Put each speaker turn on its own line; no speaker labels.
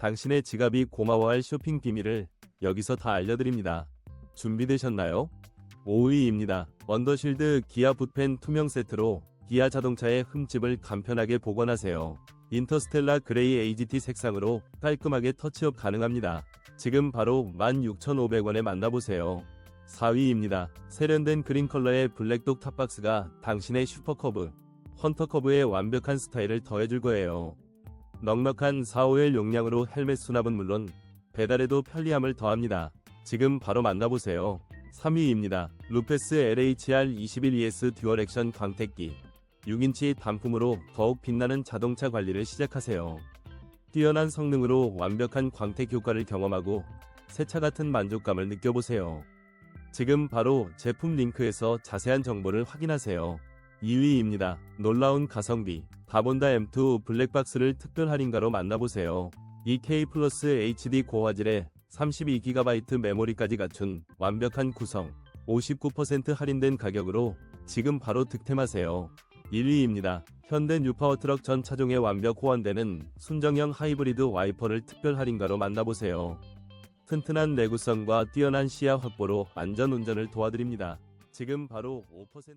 당신의 지갑이 고마워할 쇼핑 비밀을 여기서 다 알려드립니다. 준비되셨나요? 5위입니다. 원더실드 기아 붓펜 투명 세트로 기아 자동차의 흠집을 간편하게 복원하세요. 인터스텔라 그레이 AGT 색상으로 깔끔하게 터치업 가능합니다. 지금 바로 16,500원에 만나보세요. 4위입니다. 세련된 그린 컬러의 블랙독 탑박스가 당신의 슈퍼커브, 헌터커브의 완벽한 스타일을 더해줄 거예요. 넉넉한 4호L 용량으로 헬멧 수납은 물론 배달에도 편리함을 더합니다. 지금 바로 만나보세요. 3위입니다. 루페스 LHR 21ES 듀얼 액션 광택기. 6인치 단품으로 더욱 빛나는 자동차 관리를 시작하세요. 뛰어난 성능으로 완벽한 광택 효과를 경험하고 새차 같은 만족감을 느껴보세요. 지금 바로 제품 링크에서 자세한 정보를 확인하세요. 2위입니다. 놀라운 가성비. 바본다 M2 블랙박스를 특별 할인가로 만나보세요. EK 플러스 HD 고화질에 32GB 메모리까지 갖춘 완벽한 구성. 59% 할인된 가격으로 지금 바로 득템하세요. 1위입니다. 현대 뉴파워 트럭 전 차종에 완벽 호환되는 순정형 하이브리드 와이퍼를 특별 할인가로 만나보세요. 튼튼한 내구성과 뛰어난 시야 확보로 안전 운전을 도와드립니다. 지금 바로 5%